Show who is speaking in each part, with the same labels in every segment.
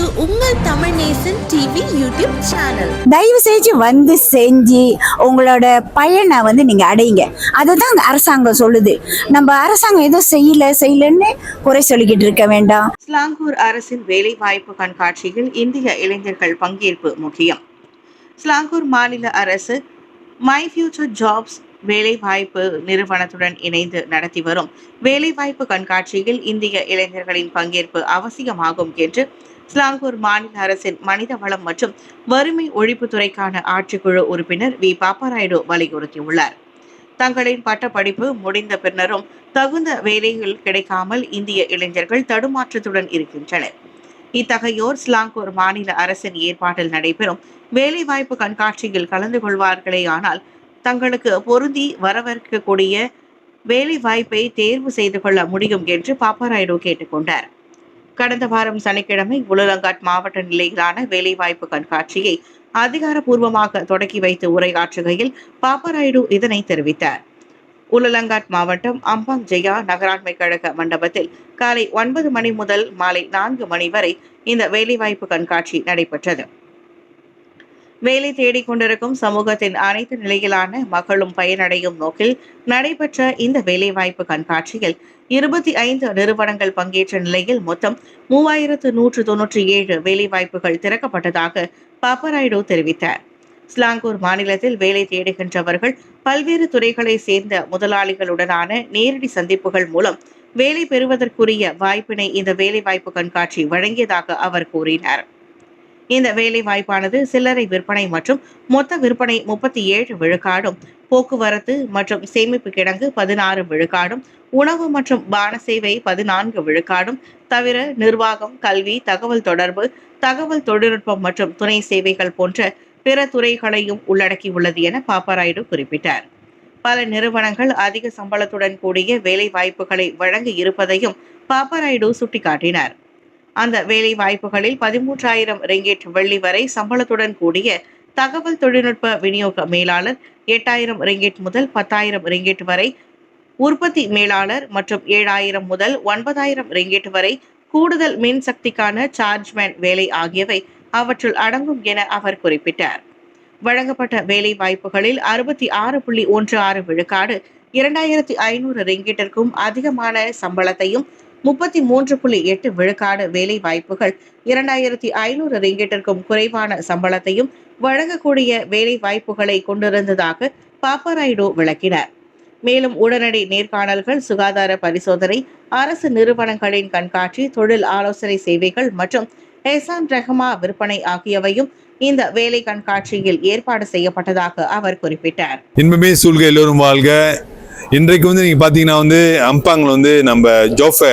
Speaker 1: இது உங்கள் Tamil Nesan TV YouTube channel
Speaker 2: தயவு செஞ்சு வந்து செஞ்சு உங்களோட பயனை வந்து நீங்க அடையுங்க. அதுதான் அந்த அரசாங்கம் சொல்லுது. நம்ம அரசாங்கம் எதுவும் செய்யல செய்யலன்னு குறை சொல்லிக்கிட்டு இருக்க வேண்டாம்.
Speaker 3: ஸ்லாங்கூர் அரசின் வேலைவாய்ப்பு கண்காட்சியில் இந்திய இளைஞர்கள் பங்கேற்பு முக்கியம். ஸ்லாங்கூர் மாநில அரசு மை ஃபியூச்சர் ஜாப்ஸ் வேலைவாய்ப்பு நிறுவனத்துடன் இணைந்து நடத்தி வரும். வேலைவாய்ப்பு கண்காட்சியில் இந்திய இளைஞர்களின் பங்கேற்பு அவசியமாகும் என்று சிலாங்கூர் மாநில அரசின் மனித வளம் மற்றும் வறுமை ஒழிப்புத்துறைக்கான ஆட்சிக்குழு உறுப்பினர் வி. பாப்பாராயுடு வலியுறுத்தியுள்ளார். தங்களின் பட்டப்படிப்பு முடிந்த பின்னரும் தகுந்த வேலைகள் கிடைக்காமல் இந்திய இளைஞர்கள் தடுமாற்றத்துடன் இருக்கின்றனர். இத்தகையோர் ஸ்லாங்கூர் மாநில அரசின் ஏற்பாட்டில் நடைபெறும் வேலைவாய்ப்பு கண்காட்சியில் கலந்து கொள்வார்களே ஆனால் தங்களுக்கு பொருந்தி வரவிருக்கக்கூடிய வேலை வாய்ப்பை தேர்வு செய்து கொள்ள முடியும் என்று பாப்பாராயுடு கேட்டுக்கொண்டார். கடந்த வாரம் சனிக்கிழமை உலகங்காட் மாவட்ட நிலையிலான வேலைவாய்ப்பு கண்காட்சியை அதிகாரப்பூர்வமாக தொடக்கி வைத்து உரையாற்றுகையில் பாப்பராயுடு இதனை தெரிவித்தார். உலலங்காட் மாவட்டம் அம்பாங் ஜெயா நகராண்மை கழக மண்டபத்தில் காலை ஒன்பது மணி முதல் மாலை நான்கு மணி வரை இந்த வேலைவாய்ப்பு கண்காட்சி நடைபெற்றது. வேலை தேடிக் கொண்டிருக்கும் சமூகத்தின் அனைத்து நிலையிலான மக்களும் பயனடையும் நோக்கில் நடைபெற்ற இந்த வேலைவாய்ப்பு கண்காட்சியில் இருபத்தி ஐந்து நிறுவனங்கள் பங்கேற்ற நிலையில் மொத்தம் மூவாயிரத்து நூற்று தொன்னூற்றி ஏழு வேலைவாய்ப்புகள் திறக்கப்பட்டதாக பாப்பராயுடு தெரிவித்தார். ஸ்லாங்கூர் மாநிலத்தில் வேலை தேடுகின்றவர்கள் பல்வேறு துறைகளை சேர்ந்த முதலாளிகளுடனான நேரடி சந்திப்புகள் மூலம் வேலை பெறுவதற்குரிய வாய்ப்பினை இந்த வேலைவாய்ப்பு கண்காட்சி வழங்கியதாக அவர் கூறினார். இந்த வேலை வாய்ப்பானது சில்லறை விற்பனை மற்றும் மொத்த விற்பனை முப்பத்தி ஏழு விழுக்காடும் போக்குவரத்து மற்றும் சேமிப்பு கிடங்கு பதினாறு விழுக்காடும் உணவு மற்றும் பான சேவை பதினான்கு விழுக்காடும் தவிர நிர்வாகம் கல்வி தகவல் தொடர்பு தகவல் தொழில்நுட்பம் மற்றும் துணை சேவைகள் போன்ற பிற துறைகளையும் உள்ளடக்கியுள்ளது என பாப்பராய்டு குறிப்பிட்டார். பல நிறுவனங்கள் அதிக சம்பளத்துடன் கூடிய வேலை வாய்ப்புகளை வழங்க இருப்பதையும் பாப்பராய்டு சுட்டிக்காட்டினார். அந்த வேலை வாய்ப்புகளில் பதிமூன்றாயிரம் ரிங்கெட் வெள்ளி வரை சம்பளத்துடன் கூடிய தகவல் தொழில்நுட்ப விநியோக மேலாளர் எட்டாயிரம் ரிங்கெட் முதல் பத்தாயிரம் ரிங்கெட் வரை உற்பத்தி மேலாளர் மற்றும் ஏழாயிரம் முதல் ஒன்பதாயிரம் ரிங்கெட் வரை கூடுதல் மின்சக்திக்கான சார்ஜ்மேன் வேலை ஆகியவை அவற்றுள் அடங்கும் என அவர் குறிப்பிட்டார். வழங்கப்பட்ட வேலை வாய்ப்புகளில் அறுபத்தி ஆறு புள்ளி ஒன்று ஆறு விழுக்காடு இரண்டாயிரத்தி ஐநூறு ரிங்கிட்டிற்கும் அதிகமான சம்பளத்தையும் முப்பத்தி மூன்று புள்ளி எட்டு விழுக்காடு வேலை வாய்ப்புகள் இரண்டாயிரத்தி ஐநூறு ரிங்கெட்டிற்கும் குறைவான சம்பளத்தையும் வழங்கக்கூடிய வேலை வாய்ப்புகளை கொண்டிருந்ததாக பாப்பராயுடு விளக்கினார். மேலும் உடனடி நேர்காணல்கள் சுகாதார பரிசோதனை அரசு நிறுவனங்களின் கண்காட்சி தொழில் ஆலோசனை சேவைகள் மற்றும் எசான் ரஹமா விற்பனை ஆகியவையும் இந்த வேலை கண்காட்சியில் ஏற்பாடு செய்யப்பட்டதாக அவர் குறிப்பிட்டார்.
Speaker 4: இன்பமே சூழ்க எல்லோரும் வாழ்க. இன்றைக்கு வந்து நீங்கள் பார்த்தீங்கன்னா வந்து அம்பாங்கில் வந்து நம்ம ஜோஃபை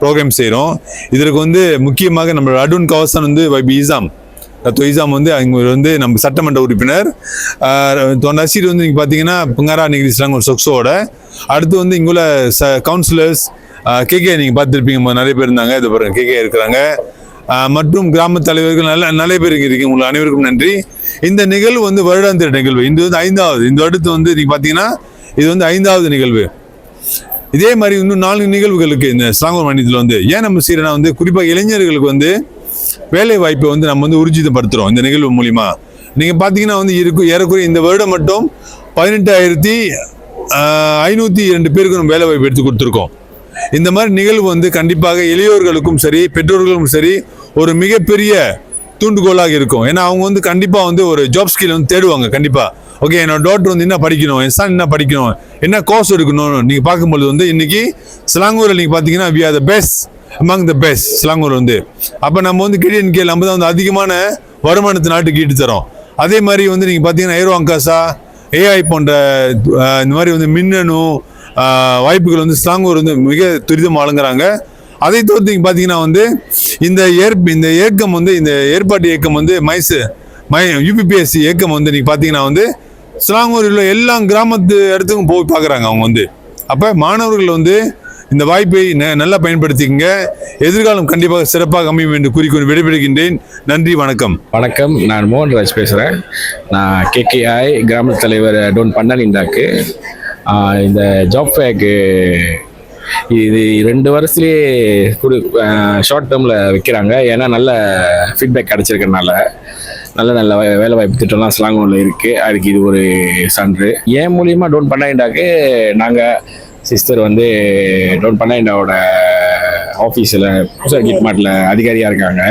Speaker 4: ப்ரோக்ராம் செய்கிறோம் இதற்கு வந்து முக்கியமாக நம்ம அடுன் கவசன் வந்து வைபி இசாம் ரத்து இசாம் வந்து அவங்க வந்து நம்ம சட்டமன்ற உறுப்பினர். தொண்டசிர் வந்து நீங்கள் பார்த்தீங்கன்னா புங்காரா நிகிரிஸ்லாங்க ஒரு சொக்ஸோட. அடுத்து வந்து இங்குள்ள ச கவுன்சிலர்ஸ் கேகே நீங்கள் பார்த்துருப்பீங்க நிறைய பேர் இருந்தாங்க இது பாருங்க கேகே இருக்கிறாங்க. மற்றும் கிராம தலைவர்கள் நல்ல நிறைய பேர் இருக்கீங்க உங்களுக்கு அனைவருக்கும் நன்றி. இந்த நிகழ்வு வந்து வருடாந்திர நிகழ்வு. இது வந்து ஐந்தாவது இந்த அடுத்து வந்து நீங்கள் பார்த்தீங்கன்னா இது வந்து ஐந்தாவது நிகழ்வு. இதே மாதிரி இன்னும் நான்கு நிகழ்வுகளுக்கு இந்த ஸ்லாங்கூர் மாநிலத்தில் வந்து ஏன் நம்ம செய்யறோம்னா வந்து குறிப்பாக இளைஞர்களுக்கு வந்து வேலை வாய்ப்பை வந்து நம்ம வந்து உறுதிப்படுத்துறோம் இந்த நிகழ்வு மூலிமா நீங்கள் பார்த்தீங்கன்னா வந்து இருக்கும் ஏறக்குறைய இந்த வருடம் மட்டும் பதினெட்டாயிரத்தி ஐநூற்றி இரண்டு பேருக்கு நம்ம வேலை வாய்ப்பு எடுத்து கொடுத்துருக்கோம். இந்த மாதிரி நிகழ்வு வந்து கண்டிப்பாக இளையோர்களுக்கும் சரி பெற்றோர்களுக்கும் சரி ஒரு மிகப்பெரிய தூண்டுகோலாக இருக்கும். ஏன்னா அவங்க வந்து கண்டிப்பாக வந்து ஒரு ஜாப் ஸ்கில் வந்து தேடுவாங்க கண்டிப்பாக ஓகே என்னோட டாக்டர் வந்து என்ன படிக்கணும்? என் சன் என்ன படிக்கணும்? என்ன கோர்ஸ் எடுக்கணும்னு நீங்கள் பார்க்கும்போது வந்து இன்றைக்கி சிலாங்கூரில் நீங்கள் பார்த்தீங்கன்னா we are the best among the best Selangor வந்து. அப்போ நம்ம வந்து கிடியன் கேள் நம்ம தான் வந்து அதிகமான வருமானத்தை நாட்டுக்கு ஈட்டு தரோம். அதே மாதிரி வந்து நீங்கள் பார்த்தீங்கன்னா ஏரோ அங்காசா ஏஐ போன்ற இந்த மாதிரி வந்து மின்னணு வாய்ப்புகள் வந்து சிலாங்கூர் வந்து மிக துரிதம் வழங்குறாங்க. அதை தவிர்த்து நீங்கள் பார்த்தீங்கன்னா வந்து இந்த ஏற் இந்த இயக்கம் வந்து இந்த ஏற்பாட்டு இயக்கம் வந்து மைசு மை யூபிபிஎஸ்சி இயக்கம் வந்து நீங்கள் பார்த்தீங்கன்னா வந்து சிலாங்கூரில் உள்ள எல்லா கிராமத்து இடத்துக்கும் போய் பார்க்குறாங்க அவங்க வந்து. அப்போ மாணவர்கள் வந்து இந்த வாய்ப்பை ந- நல்லா பயன்படுத்திக்கங்க. எதிர்காலம் கண்டிப்பாக சிறப்பாக அமையும் என்று கூறிக்கொண்டு விடைபெறுகின்றேன். நன்றி வணக்கம்.
Speaker 5: வணக்கம். நான் மோகன்ராஜ் பேசுகிறேன் நான் கேகேஐ கிராம தலைவர் டோன் பண்ணன் இந்தாக்கு இந்த ஜாப் ஃபேக்கு இது ரெண்டு வருஷத்துலேயே கொடு ஷார்ட் டேர்மில் வைக்கிறாங்க. ஏன்னா நல்ல ஃபீட்பேக் கிடச்சிருக்கனால நல்ல நல்ல வேலை வாய்ப்பு திட்டம்லாம் ஸ்லாங்கூரில் இருக்குது அதுக்கு இது ஒரு சான்று. ஏன் மூலியமாக டோன் பண்ணாண்டாக்கு நாங்கள் சிஸ்டர் வந்து டோன் பண்ணாண்டாவோட ஆஃபீஸில் புதுசாக கிட்மாட்டில் அதிகாரியாக இருக்காங்க.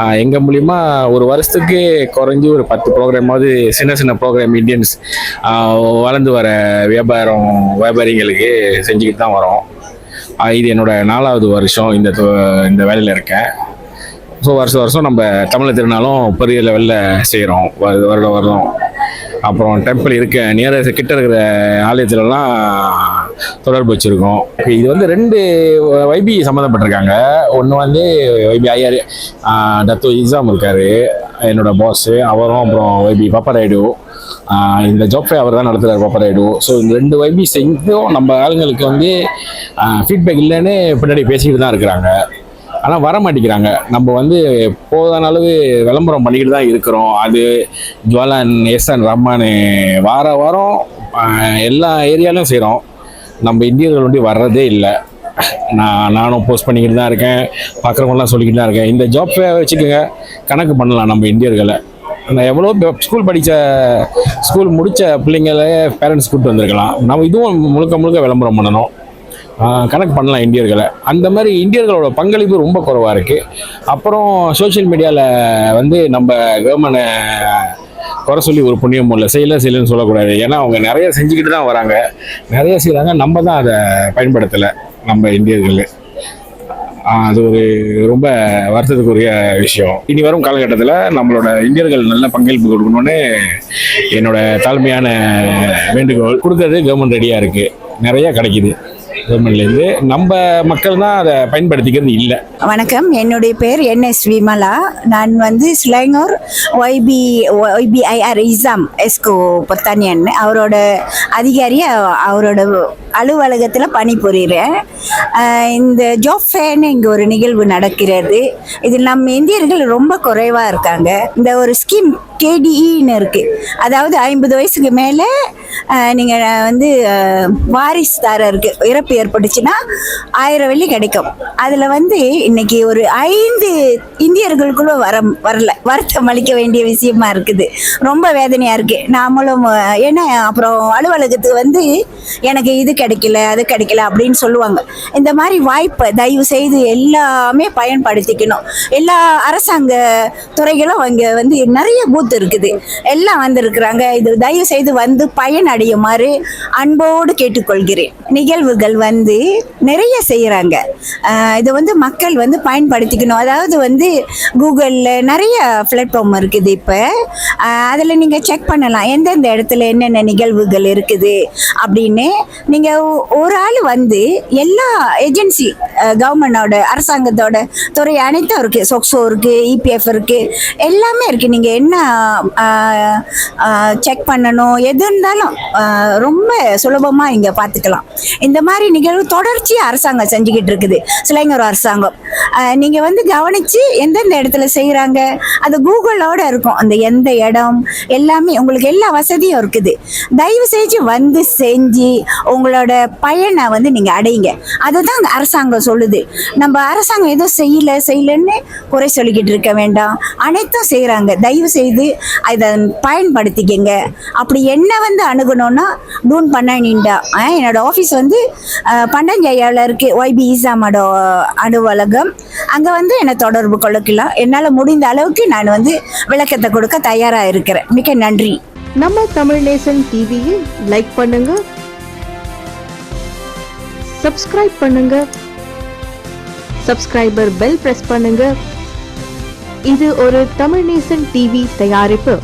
Speaker 5: ஆஹ் எங்க மூலியமா ஒரு வருஷத்துக்கு குறைஞ்சி ஒரு பத்து ப்ரோக்ராமாவது சின்ன சின்ன ப்ரோக்ராம் இந்தியன்ஸ் வளர்ந்து வர வியாபாரம் வியாபாரிகளுக்கு செஞ்சுக்கிட்டு தான் வரோம். இது என்னோட நாலாவது வருஷம் இந்த தொ- இந்த வேலையில் இருக்கேன். ஸோ வருஷம் வருஷம் நம்ம தமிழ் திருநாளும் பெரிய லெவலில் செய்கிறோம் வருடம் வருடம். அப்புறம் டெம்பிள் இருக்க நியரஸ்ட் கிட்ட இருக்கிற ஆலயத்துலலாம் தொடர்பு வச்சுருக்கோம். இது வந்து ரெண்டு வைபி சம்மந்தப்பட்டிருக்காங்க. ஒன்று வந்து வைபி ஐயர் டத்து இசாம் இருக்கார். என்னோட பாஸ்ஸு அவரும் அப்புறம் வைபி பாப்பராய்டு ஆஹ் இந்த ஜாப் அவர் தான் நடத்துகிறார் பாப்பராய்டு ஸோ இந்த ரெண்டு வைபி செஞ்சும் நம்ம ஆளுங்களுக்கு வந்து ஃபீட்பேக் இல்லைன்னு பின்னாடி பேசிக்கிட்டு தான் இருக்கிறாங்க. ஆனால் வர மாட்டேங்கிறாங்க. நம்ம வந்து போதான அளவு விளம்பரம் பண்ணிக்கிட்டு தான் இருக்கிறோம். அது ஜுவாலன் எஸ்என் ரஹ்மான் வார வாரம் எல்லா ஏரியாலையும் செய்கிறோம் நம்ம இந்தியர்கள் வந்து வர்றதே இல்லை. நான் நானும் போஸ்ட் பண்ணிக்கிட்டு தான் இருக்கேன். பார்க்குறவங்களாம் சொல்லிக்கிட்டு தான் இருக்கேன். இந்த ஜாப் வச்சுக்கோங்க. கணக்கு பண்ணலாம் நம்ம இந்தியர்களை. நான் எவ்வளோ ஸ்கூல் படித்த ஸ்கூல் முடித்த பிள்ளைங்களே பேரண்ட்ஸ் கூப்பிட்டு வந்திருக்கலாம். நம்ம இதுவும் முழுக்க முழுக்க விளம்பரம் பண்ணணும். கனெக்ட் கணக்கு பண்ணலாம் இந்தியர்களை. அந்த மாதிரி இந்தியர்களோட பங்களிப்பு ரொம்ப குறைவாக இருக்குது அப்புறம் சோஷியல் மீடியாவில் வந்து நம்ம கவர்மெண்ட்டை குறை சொல்லி ஒரு புண்ணியம் இல்லை. செய்யல செய்யலன்னு சொல்லக்கூடாது. ஏன்னா அவங்க நிறைய செஞ்சுக்கிட்டு தான் வராங்க. நிறைய செய்கிறாங்க நம்ம தான் அதை பயன்படுத்தலை நம்ம இந்தியர்கள். அது ஒரு ரொம்ப வருத்தத்துக்குரிய விஷயம். இனி வரும் காலகட்டத்தில் நம்மளோட இந்தியர்கள் நல்ல பங்களிப்பு கொடுக்கணும்னு என்னோட தாழ்மையான வேண்டுகோள். கொடுக்கறது கவர்மெண்ட் ரெடியாக இருக்குது நிறையா கிடைக்குது. கவர்மெண்ட்லேருந்து. நம்ம மக்கள் தான் அதை பயன்படுத்திக்கிறது இல்லை.
Speaker 2: வணக்கம். என்னுடைய பேர் என் எஸ் விமலா. நான் வந்து ஸ்லேங்கூர் ஒய்பி ஒய்பிஐஆர் இசாம் எஸ்கோ பொத்தானியன் அவரோட அதிகாரியை அவரோட அலுவலகத்தில் பணிபுரிகிறேன் இந்த ஜாப் இங்கே ஒரு நிகழ்வு நடக்கிறது. இதில் நம்ம இந்தியர்கள் ரொம்ப குறைவாக இருக்காங்க. இந்த ஒரு ஸ்கீம் கேடிஇன்னு இருக்குது அதாவது ஐம்பது வயசுக்கு மேலே நீங்கள் வந்து ஆஹ், வாரிசுதாரருக்கு இறப்பு ஏற்பட்டுச்சுன்னா ஆயிரம் வெள்ளி கிடைக்கும். அதில் வந்து இன்னைக்கு ஒரு ஐந்து இந்தியர்களுக்குள்ள வர வரல. வருத்தம் அளிக்க வேண்டிய விஷயமா இருக்குது. ரொம்ப வேதனையாக இருக்குது நாமளும் ஏன்னா அப்புறம் அலுவலகத்துக்கு வந்து எனக்கு இது கிடைக்கல அது கிடைக்கல அப்படின்னு சொல்லுவாங்க. இந்த மாதிரி வாய்ப்பை தயவு செய்து எல்லாமே பயன்படுத்திக்கணும். எல்லா அரசாங்க துறைகளும் அங்கே வந்து நிறைய பூத் இருக்குது எல்லாம் வந்திருக்கிறாங்க. இது தயவு செய்து வந்து பயனடையுமாறு அன்போடு கேட்டுக்கொள்கிறேன். நிகழ்வுகள் வந்து நிறைய செய்கிறாங்க இதை வந்து மக்கள் வந்து பயன்படுத்திக்கணும். அதாவது வந்து கூகுளில் நிறைய பிளாட்ஃபார்ம் இருக்குது இப்போ. அதில் நீங்கள் செக் பண்ணலாம். எந்தெந்த இடத்துல என்னென்ன நிகழ்வுகள் இருக்குது அப்படின்னு. நீங்கள் ஒரு ஆள் வந்து எல்லா ஏஜென்சி கவர்மெண்டோட அரசாங்கத்தோட துறை அனைத்தும் இருக்குது சொக்ஸோ இருக்குது இபிஎஃப் இருக்குது எல்லாமே இருக்குது நீங்கள் என்ன செக் பண்ணணும். எது இருந்தாலும் ரொம்ப சுலபமாக இங்கே பார்த்துக்கலாம் இந்த மாதிரி நிகழ்வு தொடர்ச்சியாக அரசாங்கம் செஞ்சுக்கிட்டு இருக்குது. சிலைங்கர் அரசாங்கம். நீங்கள் வந்து கவனித்து எந்தெந்த இடத்துல செய்கிறாங்க அது கூகுளோட இருக்கும். அந்த எந்த இடம்? எல்லாமே உங்களுக்கு எல்லா வசதியும் இருக்குது. தயவு செஞ்சு வந்து செஞ்சு உங்களோட பயனை வந்து நீங்கள் அடையுங்க. அதுதான் அந்த அரசாங்கம் சொல்லுது. நம்ம அரசாங்கம் எதுவும் செய்யலை செய்யலன்னு குறை சொல்லிக்கிட்டு இருக்க வேண்டாம். அனைத்தும் செய்கிறாங்க தயவு செய்து அதை பயன்படுத்திக்கங்க. அப்படி என்ன வந்து அணுகணும்னா டூன் பண்ணா என்னோட ஆஃபீஸ் வந்து பண்டஞ்சையாவில் இருக்குது ஒய்பி ஈசாமோட அலுவலகம். அங்கே வந்து என்னை தொடர்பு கொள்ளக்கலாம். என்னால் முடிந்த அளவுக்கு நான் வந்து விளக்கத்தை கொடுக்க தயாராக இருக்கிறேன். மிக்க நன்றி.
Speaker 1: நம்ம தமிழ் நேசன் டிவியை லைக் பண்ணுங்க. சப்ஸ்கிரைப் பண்ணுங்க. சப்ஸ்கிரைபர் பெல் பிரஸ் பண்ணுங்க. இது ஒரு தமிழ் நேசன் டிவி தயாரிப்பு.